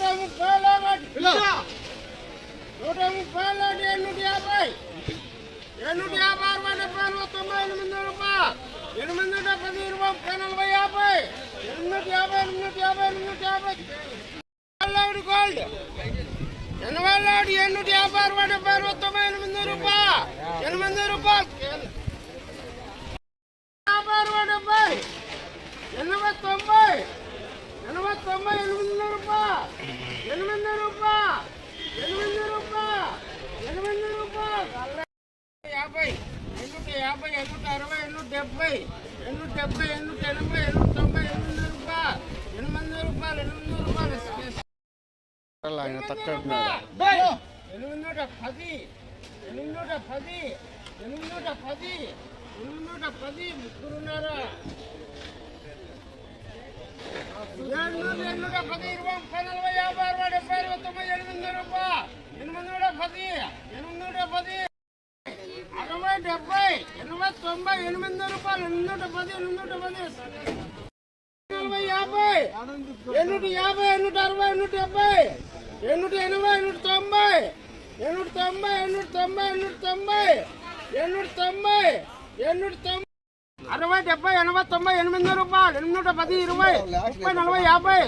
నూట ముప్పై నూట ముప్పై ఎన్నూటి యాభై? ఎన్నూటి యాభై అరవై డెబ్బై ఎనభై తొంభై ఎనిమిది రూపాయలు ఎనిమిది డెబ్బై ఇరవై ముప్పై నలభై యాభై? ఎనిమిది యాభై ఎనిమిది యాభై ఎనిమిది యాభై? గోల్డ్ ఎనభై లాడు ఎన్నూటి యాభై అరవై డెబ్బై అరవై తొంభై ఎనిమిది రూపాయలు ఎనిమిది రూపాయలు యాభై అరవై డెబ్బై? ఎనభై తొంభై ఎనభై తొంభై ఎనిమిది రూపాయలు ఎనిమిది రూపాయలు ఎనిమిది రూపాయలు ఎనిమిది రూపాయలు యాభై ఎన్నూట యాభై ఎన్నూట అరవై ఎన్నూట డెబ్బై ఎన్నూట డెబ్బై ఎన్నూట ఎనభై ఎన్నూట తొంభై ఎనిమిది రూపాయలు ఎనిమిది రూపాయలు ఎనిమిది రూపాయలు ఎనిమిది నూట పది ఎనిమిది నూట పది ఎనిమిది నూట పది ఎనిమిది నూట పది ముగ్గురున్నారా ఏడు నూట పది ఇరవై ముప్పై నలభై యాభై అరవై డెబ్బై ఇరవై తొంభై ఎనిమిది రూపాయలు ఎనిమిది నూట పది ఎనిమిది నూట పది అరవై డెబ్బై ఎనభై తొంభై ఎనిమిది రూపాయలు ఎనిమిది నూట పది ఎనిమిది నూట పది. నలభై యాభై ఎన్నూట యాభై ఎన్నూట అరవై ఎన్నూట డెబ్బై ఎన్నూట ఎనభై ఎన్నూట తొంభై ఎన్నూట తొంభై ఎన్నూట తొంభై ఎన్నూట తొంభై ఎన్నూట తొంభై ఎన్నూట తొంభై. అరవై డెబ్బై ఎనభై తొంభై ఎనిమిది రూపాయలు ఎన్నూట పది ఇరవై ముప్పై నలభై ఎన్నూట యాభై